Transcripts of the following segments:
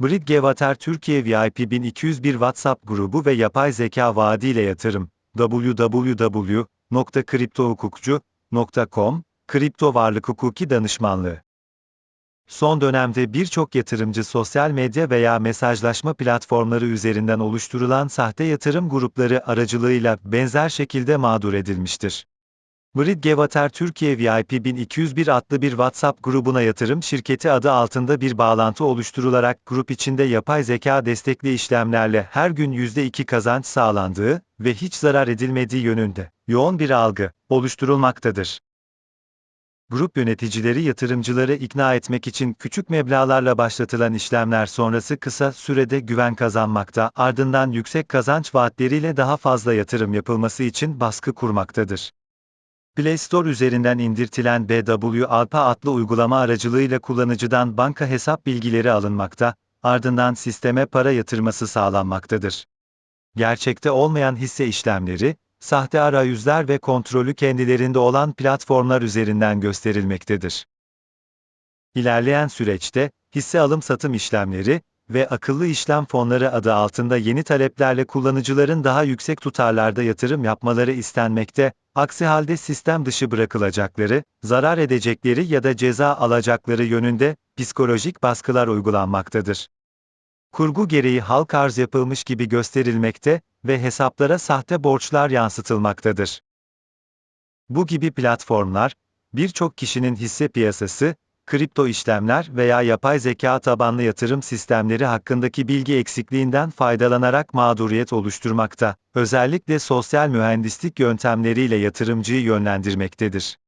Bridgewater Türkiye VIP 1201 WhatsApp grubu ve yapay zeka vaadiyle yatırım. www.kriptohukukcu.com Kripto varlık hukuki danışmanlığı. Son dönemde birçok yatırımcı sosyal medya veya mesajlaşma platformları üzerinden oluşturulan sahte yatırım grupları aracılığıyla benzer şekilde mağdur edilmiştir. Bridgewater Türkiye VIP 1201 adlı bir WhatsApp grubuna yatırım şirketi adı altında bir bağlantı oluşturularak grup içinde yapay zeka destekli işlemlerle her gün %2 kazanç sağlandığı ve hiç zarar edilmediği yönünde yoğun bir algı oluşturulmaktadır. Grup yöneticileri yatırımcıları ikna etmek için küçük meblağlarla başlatılan işlemler sonrası kısa sürede güven kazanmakta, ardından yüksek kazanç vaatleriyle daha fazla yatırım yapılması için baskı kurmaktadır. Play Store üzerinden indirtilen BW Alpa adlı uygulama aracılığıyla kullanıcıdan banka hesap bilgileri alınmakta, ardından sisteme para yatırması sağlanmaktadır. Gerçekte olmayan hisse işlemleri, sahte arayüzler ve kontrolü kendilerinde olan platformlar üzerinden gösterilmektedir. İlerleyen süreçte, hisse alım-satım işlemleri ve akıllı işlem fonları adı altında yeni taleplerle kullanıcıların daha yüksek tutarlarda yatırım yapmaları istenmekte, aksi halde sistem dışı bırakılacakları, zarar edecekleri ya da ceza alacakları yönünde psikolojik baskılar uygulanmaktadır. Kurgu gereği halk arz yapılmış gibi gösterilmekte ve hesaplara sahte borçlar yansıtılmaktadır. Bu gibi platformlar, birçok kişinin hisse piyasası, kripto işlemler veya yapay zeka tabanlı yatırım sistemleri hakkındaki bilgi eksikliğinden faydalanarak mağduriyet oluşturmakta, özellikle sosyal mühendislik yöntemleriyle yatırımcıyı yönlendirmektedir.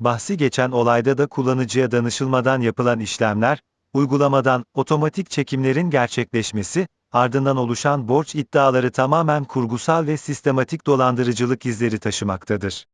Bahsi geçen olayda da kullanıcıya danışılmadan yapılan işlemler, uygulamadan otomatik çekimlerin gerçekleşmesi, ardından oluşan borç iddiaları tamamen kurgusal ve sistematik dolandırıcılık izleri taşımaktadır.